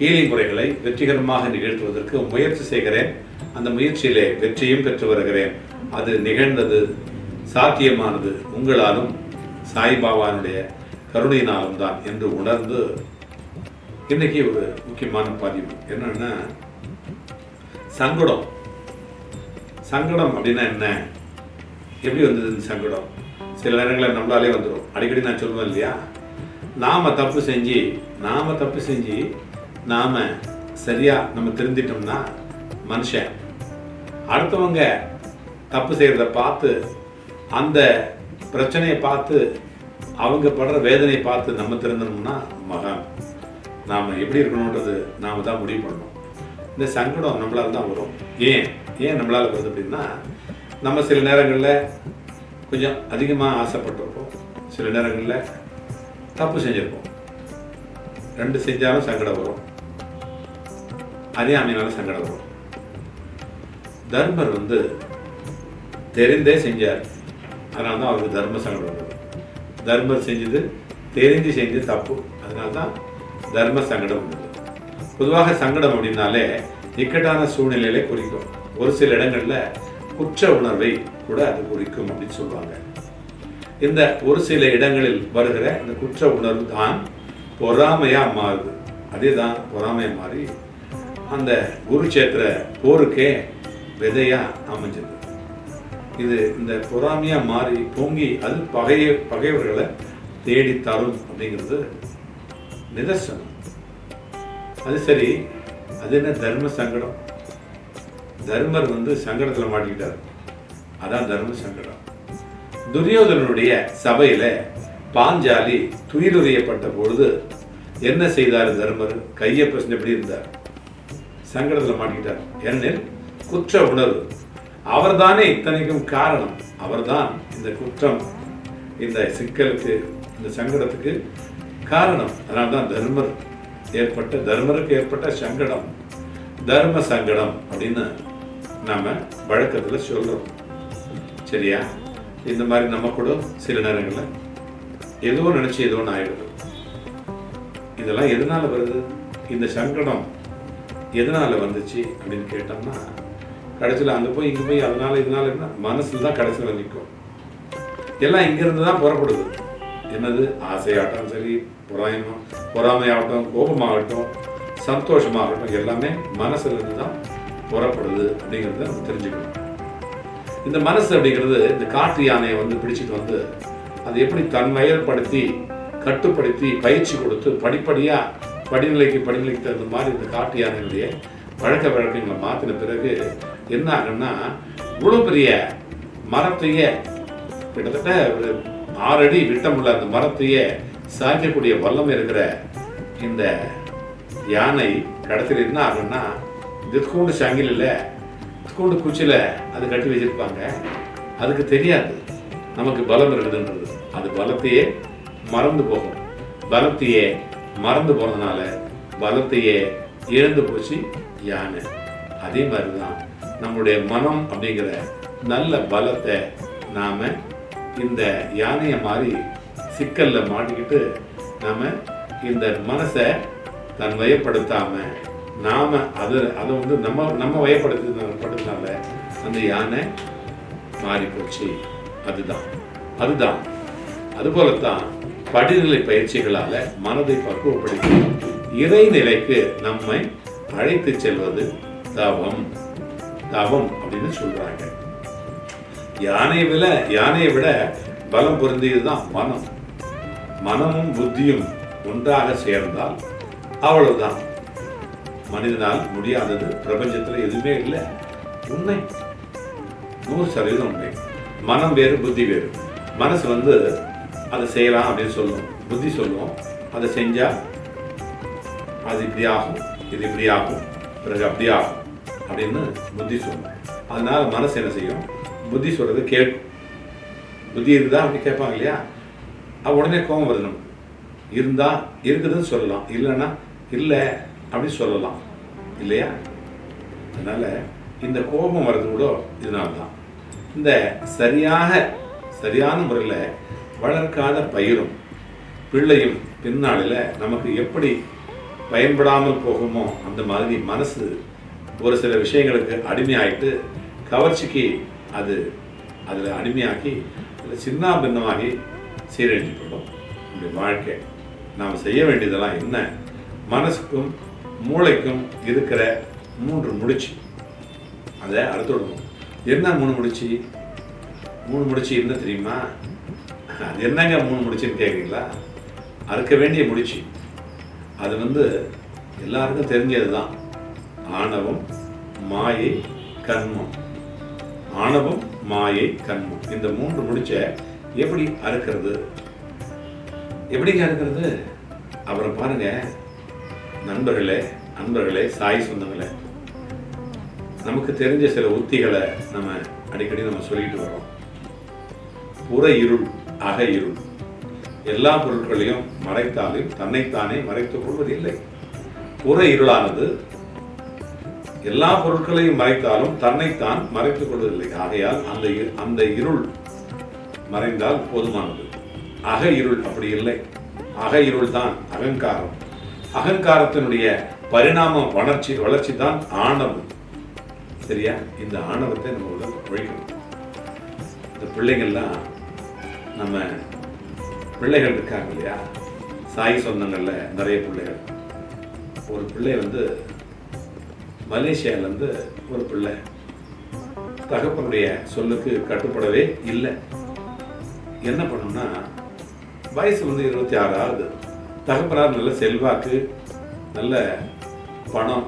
Healing முறைகளை வெற்றிகரமாக நிகழ்த்துவதற்கு முயற்சி செய்கிறேன். அந்த முயற்சியிலே வெற்றியும் பெற்று வருகிறேன். அது நிகழ்ந்தது சாத்தியமானது உங்களாலும் சாய்பாபானுடைய கருணையினாலும் தான் என்று உணர்ந்து இன்னைக்கு ஒரு முக்கியமான பதிவு. என்னன்னா சங்கடம். சங்கடம் அப்படின்னா என்ன? எப்படி வந்தது இந்த சங்கடம்? சில நேரங்களில் நம்மளாலே வந்துடும் அடிக்கடி நான் சொல்லுவேன் இல்லையா? நாம தப்பு செஞ்சு நாம தப்பு செஞ்சு நாம் சரியாக நம்ம திருந்திட்டோம்னா மனுஷன். அடுத்தவங்க தப்பு செய்கிறத பார்த்து அந்த பிரச்சனையை பார்த்து அவங்க படுற வேதனையை பார்த்து நம்ம திருந்தணும்னா மகான். நாம் எப்படி இருக்கணுன்றது நாம தான் முடிவு பண்ணணும். இந்த சங்கடம் நம்மளால தான் வரும். ஏன்? ஏன் நம்மளால் வருது அப்படின்னா நம்ம சில நேரங்களில் கொஞ்சம் அதிகமாக ஆசைப்பட்டிருப்போம். சில நேரங்களில் தப்பு செஞ்சுருப்போம். ரெண்டு செஞ்சாலும் சங்கடம் வரும். அறியாமையினால சங்கடம் வரும் தர்மர் வந்து தெரிந்தே செஞ்சார். அதனால தான் அவருக்கு தர்ம சங்கடம் வந்தது. தர்மர் செஞ்சது தெரிஞ்சு செஞ்சு தப்பு. அதனால தான் தர்ம சங்கடம் வந்தது. பொதுவாக சங்கடம் அப்படின்னாலே இக்கட்டான சூழ்நிலையிலே குறிக்கும். ஒரு சில இடங்கள்ல குற்ற உணர்வை கூட அது குறிக்கும் அப்படின்னு சொல்லுவாங்க. இந்த ஒரு சில இடங்களில் வருகிற இந்த குற்ற உணர்வு தான் பொறாமையா மாறுது. அதே தான் பொறாமையாக மாறி அந்த குருச்சேத்திர போருக்கே விதையா அமைஞ்சது. இது இந்த பொறாமையாக மாறி பொங்கி அது பகைய பகைவர்களை தேடி தரும் அப்படிங்கிறது நிதர்சனம். அது சரி அது என்ன தர்ம சங்கடம்? தர்மர் வந்து சங்கடத்தில் மாட்டிக்கிட்டார். அதான் தர்ம சங்கடம். துரியோதனனுடைய சபையில பாஞ்சாலி துயிலுறையப்பட்ட பொழுது என்ன செய்தார் தர்மர்? கையை பிரச்சனை எப்படி இருந்தார். சங்கடத்தில் மாட்டிக்கிட்டார். ஏனெனில் குற்ற உணர்வு. அவர்தானே இத்தனைக்கும் காரணம். அவர்தான் இந்த குற்றம் இந்த சிக்கலுக்கு இந்த சங்கடத்துக்கு காரணம். அதனால்தான் தர்மர் ஏற்பட்ட தர்மருக்கு ஏற்பட்ட சங்கடம் தர்ம சங்கடம் அப்படின்னு நாம் வழக்கத்தில் சொல்கிறோம் சரியா? இந்த மாதிரி நம்ம கூட சில நேரங்களில் ஏதோ நினச்சி ஏதோ ஒன்று ஆயிடுது இதெல்லாம் எதனால வருது? இந்த சங்கடம் எதனால் வந்துச்சு அப்படின்னு கேட்டோம்னா கடைசியில் அங்கே போய் இங்கே போய் அதனால இதனால மனசில் தான் கடைசியில் நிற்கும் எல்லாம் இங்கேருந்து தான் புறப்படுது. என்னது? ஆசையாகட்டும் சரி புறாயமும் பொறாமையாகட்டும் கோபமாகட்டும் சந்தோஷமாகட்டும் எல்லாமே மனசுலேருந்து தான் புறப்படுது அப்படிங்கிறத நம்ம தெரிஞ்சுக்கணும். இந்த மனசு அப்படிங்கிறது இந்த காட்டு யானையை வந்து பிடிச்சிட்டு வந்து அது எப்படி தன்மயப்படுத்தி கட்டுப்படுத்தி பயிற்சி கொடுத்து படிப்படியாக படிநிலைக்கு படிநிலைக்கு தகுந்த மாதிரி இந்த காட்டு யானைகளுடைய பழக்க வழக்கங்களை மாற்றின பிறகு என்ன ஆகும்னா இவ்வளோ பெரிய மரத்தையே கிட்டத்தட்ட ஒரு ஆறு அடி விட்டமுள்ள அந்த மரத்தையே சாய்க்கக்கூடிய வல்லம் இருக்கிற இந்த யானை கடத்தில் என்ன ஆகும்னா தித்கூண்டு சங்கிலில் தித்கூண்டு குச்சியில் அது கட்டி வச்சிருப்பாங்க. அதுக்கு தெரியாது. நமக்கு பலம் இருக்குதுன்றது. அது பலத்தையே மறந்து போகும். பலத்தையே மறந்து போனதுனால பலத்தையே இழந்து போச்சு யானை. அதே மாதிரி தான் நம்மளுடைய மனம் அப்படிங்கிற நல்ல பலத்தை நாம இந்த யானையை மாதிரி சிக்கல்ல மாட்டிக்கிட்டு நாம இந்த மனசை தன் வயப்படுத்தாம நாம அது அதை வந்து நம்ம நம்ம வயப்படுத்தினால அந்த யானை மாறி போச்சு அதுதான். அதுதான். அதுபோலத்தான் படிநிலை பயிற்சிகளால மனதை பக்குவப்படுத்தி இறைநிலைக்கு நம்மை அழைத்து செல்வது தவம். தவம் அப்படின்னு சொல்றாங்க. யானையை விட யானையை விட பலம் பொருந்தியதுதான் மனம். மனமும் புத்தியும் ஒன்றாக சேர்ந்தால் அவ்வளவுதான். மனிதனால் முடியாதது பிரபஞ்சத்துல எதுவுமே இல்லை உண்மை. நூறு சதவீதம் உண்மை. மனம் வேறு புத்தி வேறு. மனசு வந்து அதை செய்யலாம் அப்படின்னு சொல்லுவோம் புத்தி சொல்லுவோம் அதை செஞ்சால் அது இப்படி ஆகும். இது இப்படி ஆகும். பிறகு அப்படி ஆகும் அப்படின்னு புத்தி சொல்லும் அதனால் மனசு என்ன செய்யும்? புத்தி சொல்கிறது கேட்கும். புத்தி இருந்தால் அப்படி கேட்பாங்க இல்லையா? அது உடனே கோபம் வருது நமக்கு. இருந்தால் இருக்குதுன்னு சொல்லலாம். இல்லைன்னா இல்லை அப்படி சொல்லலாம். இல்லையா? அதனால் இந்த கோபம் வர்றது கூட இதனால தான் இந்த சரியாக சரியான முறையில் வளர்க்காத பயிரும் பிள்ளையும் பின்னாளில் நமக்கு எப்படி பயன்படாமல் போகுமோ அந்த மாதிரி மனசு ஒரு சில விஷயங்களுக்கு அடிமையாயிட்டு கவர்ச்சிக்கு அது அதில் அடிமையாக்கி அதில் சின்ன பின்னமாகி சீரழிஞ்சு போடும் நம்முடைய வாழ்க்கை. நாம் செய்ய வேண்டியதெல்லாம் என்ன? மனசுக்கும் மூளைக்கும் இருக்கிற மூன்று முடிச்சு. அதை அடுத்து என்ன மூணு முடிச்சு? மூணு முடிச்சு என்ன தெரியுமா? அது என்னங்க மூணு முடிச்சுன்னு கேட்குறீங்களா அறுக்க வேண்டிய முடிச்சு. அது வந்து எல்லாருக்கும் தெரிஞ்சது தான் ஆணவம் மாயை கர்மம். ஆணவம் மாயை கர்மம். இந்த மூன்று முடிச்ச எப்படி அறுக்கிறது? எப்படிங்க அறுக்கிறது? அப்புறம் பாருங்க. நண்பர்களே அன்பர்களே சாய் சொந்தங்களே. நமக்கு தெரிஞ்ச சில உத்திகளை நம்ம அடிக்கடி நம்ம சொல்லிட்டு வரோம் புற இருள். அக இருள் எல்லா பொருட்களையும் மறைத்தாலும் தன்னைத்தானே மறைத்துக் கொள்வதில்லை. புற இருளானது எல்லா பொருட்களையும் மறைத்தாலும் தன்னைத்தான் மறைத்துக் கொள்வதில்லை. ஆகையால் அந்த இரு- அந்த இருள் மறைந்தால் போதுமானது. அக இருள் அப்படி இல்லை. அக இருள் தான் அகங்காரம். அகங்காரத்தினுடைய பரிணாம வளர்ச்சி வளர்ச்சி தான் ஆணவம். சரியா? இந்த ஆணவத்தை நம்ம உள்ள ஒழிக்கணும். இந்த பிள்ளைங்கள்லாம் நம்ம பிள்ளைகள் இருக்காங்க இல்லையா? சாய் சொந்தங்களில் நிறைய பிள்ளைகள். ஒரு பிள்ளை வந்து மலேசியாவிலேருந்து ஒரு பிள்ளை. தகப்பனுடைய சொல்லுக்கு கட்டுப்படவே இல்லை. என்ன பண்ணோம்னா வயசு வந்து இருபத்தி ஆறு ஆகுது. தகப்பனார் நல்ல செல்வாக்கு நல்ல பணம்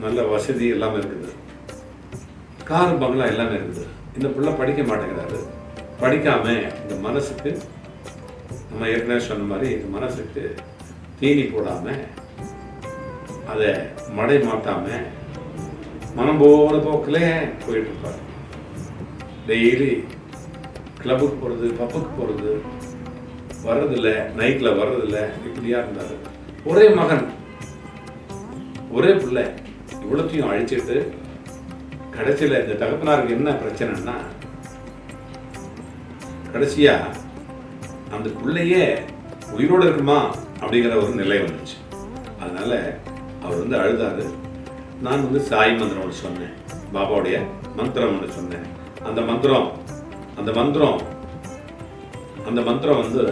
நல்ல வசதி எல்லாமே இருக்குது. கார் பங்களா எல்லாமே இருக்குது. இந்த பிள்ளை படிக்க மாட்டேங்கிறார். படிக்காம இந்த மனசுக்கு நம்ம ஏற்கனவே சொன்ன மாதிரி இந்த மனசுக்கு தீனி போடாம அதை மடை மாட்டாம மனம் போகிற போக்கில் போயிட்டு இருப்பார் டெய்லி கிளப்புக்கு போகிறது பப்புக்கு போகிறது வர்றதில்ல நைட்டில் வர்றதில்ல இப்படியா இருந்தார். ஒரே மகன் ஒரே பிள்ளை இவ்வளோத்தையும் அழிச்சிட்டு கடைசியில் இந்த தகப்பனாருக்கு என்ன பிரச்சனைன்னா கடைசியா அந்த பிள்ளையே உயிரோடு இருக்குமா அப்படிங்கிற ஒரு நிலை வந்துச்சு. அதனால அவர் வந்து அழுதாரு. நான் வந்து சாய் மந்திரம் ஒன்று சொன்னேன். பாபாவுடைய மந்திரம் ஒன்று சொன்னேன். அந்த மந்திரம் அந்த மந்திரம் அந்த மந்திரம் வந்து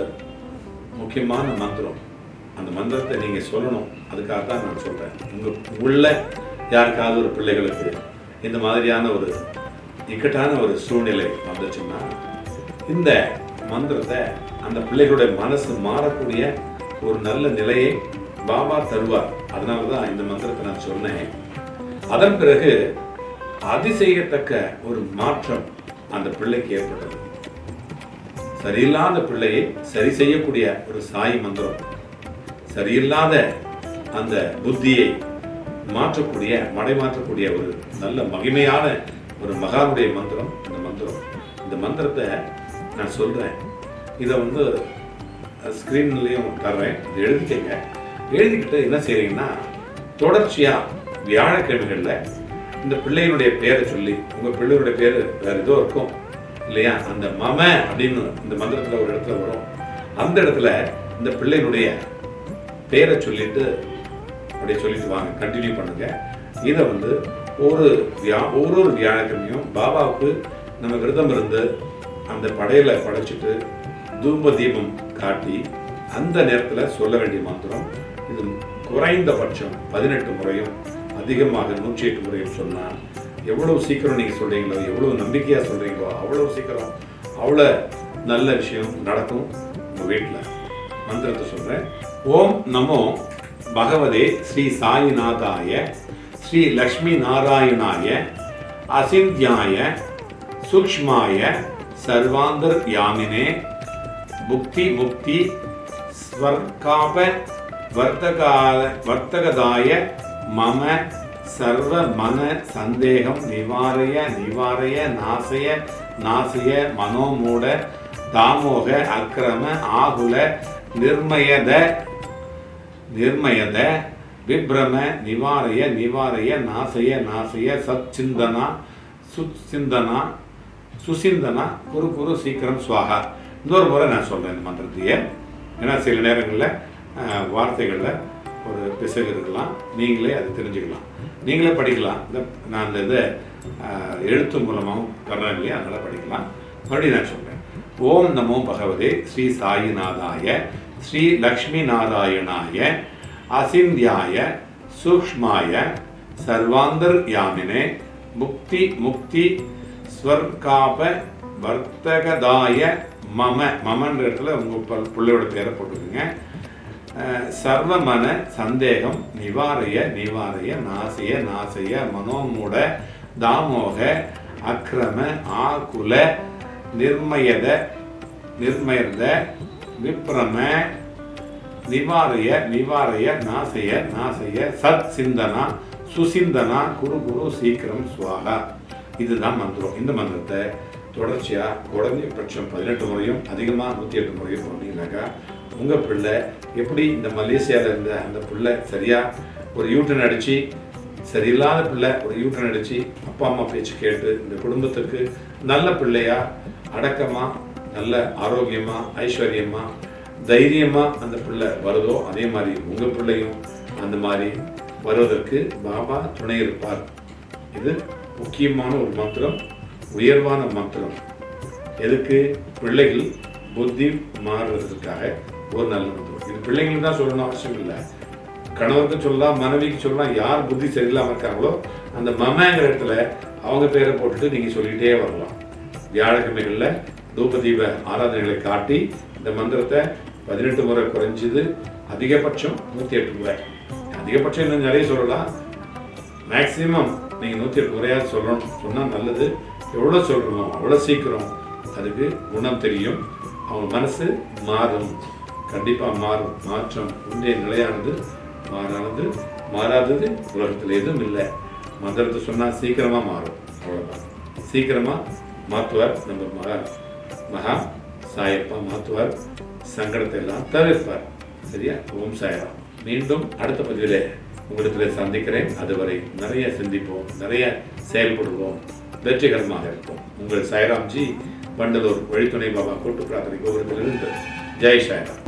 முக்கியமான மந்திரம். அந்த மந்திரத்தை நீங்கள் சொல்லணும். அதுக்காக தான் நான் சொல்கிறேன் உங்கள் உள்ள யாருக்காவது ஒரு பிள்ளைகளுக்கு இந்த மாதிரியான ஒரு இக்கட்டான ஒரு சூழ்நிலை வந்துச்சுன்னா இந்த மந்திரத்தை அந்த பிள்ளைகளுடைய மனசு மாறக்கூடிய ஒரு நல்ல நிலையை பாபா தருவார். அதனால தான் இந்த மந்திரத்தை நான் சொன்னேன். அதன் பிறகு அதிசயத்தக்க ஒரு மாற்றம் அந்த பிள்ளைக்கு ஏற்பட்டது. சரியில்லாத பிள்ளையை சரி செய்யக்கூடிய ஒரு சாய் மந்திரம். சரியில்லாத அந்த புத்தியை மாற்றக்கூடிய மடைமாற்றக்கூடிய ஒரு நல்ல மகிமையான ஒரு மகாவுடைய மந்திரம் இந்த மந்திரம். இந்த மந்திரத்தை நான் சொல்கிறேன் இதை வந்து ஸ்க்ரீன்லேயும் தர்றேன். இதை எழுதிக்கங்க. எழுதிக்கிட்டு என்ன செய்கிறீங்கன்னா தொடர்ச்சியாக வியாழக்கிழமைகளில் இந்த பிள்ளையினுடைய பேரை சொல்லி உங்கள் பிள்ளையுடைய பேர் வேறு ஏதோ இருக்கும் இல்லையா? அந்த மம அப்படின்னு இந்த மந்திரத்தில் ஒரு இடத்துல வரும். அந்த இடத்துல இந்த பிள்ளையினுடைய பேரை சொல்லிட்டு அப்படியே சொல்லிட்டு வாங்க. கண்டினியூ பண்ணுங்க. இதை வந்து ஒரு வியா ஒரு ஒரு வியாழக்கிழமையும் பாபாவுக்கு நம்ம விரதம் இருந்து அந்த படையில படைச்சிட்டு தூப தீபம் காட்டி அந்த நேரத்தில் சொல்ல வேண்டிய மந்திரம் இது குறைந்தபட்சம் பதினெட்டு முறையும் அதிகமாக நூற்றி எட்டு முறையும் சொன்னால் எவ்வளவு சீக்கிரம் நீங்கள் சொல்கிறீங்களோ எவ்வளவு நம்பிக்கையாக சொல்கிறீங்களோ அவ்வளோ சீக்கிரம் அவ்வளோ நல்ல விஷயம் நடக்கும் உங்கள் வீட்டில் மந்திரத்தை சொல்கிறேன் ஓம் நமோ பகவதே ஸ்ரீ சாயிநாதாய ஸ்ரீ லக்ஷ்மி நாராயணாய அசிந்தியாய சூக்ஷ்மாய சர்வாந்தர் யாமினே புக்தி முக்தி ஸ்வர்காப வர்த்தகால வர்த்தகதாய மம சர்வ மன சந்தேகம் நிவாரய நிவாரய நாசய நாசய மனோமூட தாமோக அக்கிரம ஆகுல நிர்மயத நிர்மயத விப்ரம நிவாரய நிவாரய நாசய நாசய சச்சிந்தனா சுச்சிந்தனா சுசிந்தனா குரு குரு சீக்கிரம் சுவாகா. இன்னொரு முறை நான் சொல்கிறேன் இந்த மந்திரத்தையே. ஏன்னா சில நேரங்களில் வார்த்தைகளில் ஒரு பிசகு இருக்கலாம். நீங்களே அதை தெரிஞ்சுக்கலாம். நீங்களே படிக்கலாம். இந்த நான் அந்த இதை எழுத்து மூலமாகவும் வர்றேன் இல்லையா? அதனால் படிக்கலாம். மறுபடியும் நான் சொல்கிறேன் ஓம் நமோ பகவதே ஸ்ரீ சாயிநாதாய ஸ்ரீ லக்ஷ்மி நாராயணாய அசிந்தியாய சூக்ஷ்மாய சர்வாந்தர் யாமினே முக்தி முக்தி ஸ்வர்காப வர்த்தகதாய மம. மமன்ற இடத்துல உங்கள் பிள்ளையோட பேரை போட்டுக்கோங்க. சர்வமன சந்தேகம் நிவாரய நிவாரய நாசைய நாசைய மனோமூட தாமோக அக்ரம ஆகுல நிர்மயத நிர்மயத விப்ரம நிவாரய நிவாரய நாசைய நாசைய சத் சிந்தனா சுசிந்தனா குரு குரு சீக்கிரம் சுவாகா. இதுதான் மந்திரம். இந்த மந்திரத்தை தொடர்ச்சியாக குறைஞ்சபட்சம் பதினெட்டு முறையும் அதிகமாக நூற்றி எட்டு முறையும் சொன்னீங்கன்னாக்கா உங்கள் பிள்ளை எப்படி இந்த மலேசியாவில் இருந்த அந்த பிள்ளை சரியாக ஒரு யூட்டன் அடித்து சரியில்லாத பிள்ளை ஒரு யூட்டன் அடித்து அப்பா அம்மா பேச்சு கேட்டு இந்த குடும்பத்துக்கு நல்ல பிள்ளையா அடக்கமாக நல்ல ஆரோக்கியமாக ஐஸ்வர்யமாக தைரியமாக அந்த பிள்ளை வருதோ அதே மாதிரி உங்கள் பிள்ளையும் அந்த மாதிரி வருவதற்கு பாபா துணை இருப்பார். இது முக்கியமான ஒரு மந்திரம் உயர்வான மந்திரம். எதுக்கு? பிள்ளைகள் புத்தி மாறுறதுக்காக ஒரு நல்ல மந்திரம். இது பிள்ளைங்களுக்கு தான் சொல்லணும் அவசியம் இல்லை. கணவருக்கு சொல்லலாம் மனைவிக்கு சொல்லலாம் யார் புத்தி சரியில்லாமல் இருக்காங்களோ அந்த மமங்கிற இடத்துல அவங்க பேரை போட்டுட்டு நீங்கள் சொல்லிகிட்டே வரலாம். வியாழக்கிழமைகளில் தூபதீப ஆராதனைகளை காட்டி இந்த மந்திரத்தை பதினெட்டு முறை குறைஞ்சது அதிகபட்சம் நூற்றி எட்டு முறை. அதிகபட்சம் இன்னும் நிறைய சொல்லலாம். மேக்ஸிமம் நீங்கள் நூற்றி எட்டு முறையாக சொல்லணும். சொன்னால் நல்லது. எவ்வளோ சொல்கிறோமோ அவ்வளோ சீக்கிரம் அதுக்கு குணம் தெரியும். அவங்க மனசு மாறும். கண்டிப்பாக மாறும். மாற்றம் உண்டைய நிலையானது மாறானது மாறாதது உலகத்தில் எதுவும் இல்லை. மந்திரத்தை சொன்னால் சீக்கிரமாக மாறும். அவ்வளோதான் சீக்கிரமாக மாற்றுவார் நம்ம மகா மகா சாயப்பா மாற்றுவார் சங்கடத்தை எல்லாம் தவிர்ப்பார். சரியா? ஓம் சாயராம். மீண்டும் அடுத்த பதிவிலே உங்களிடத்தில் சந்திக்கிறேன். அதுவரை நிறைய சிந்திப்போம் நிறைய செயல்படுவோம். வெற்றிகரமாக இருப்போம். உங்கள் சாய்ராம்ஜி வண்டலூர் வழித்துணை பாபா கூட்டு பிரார்த்தனை கோபுரத்திலிருந்து. ஜெய் சாய்ராம்.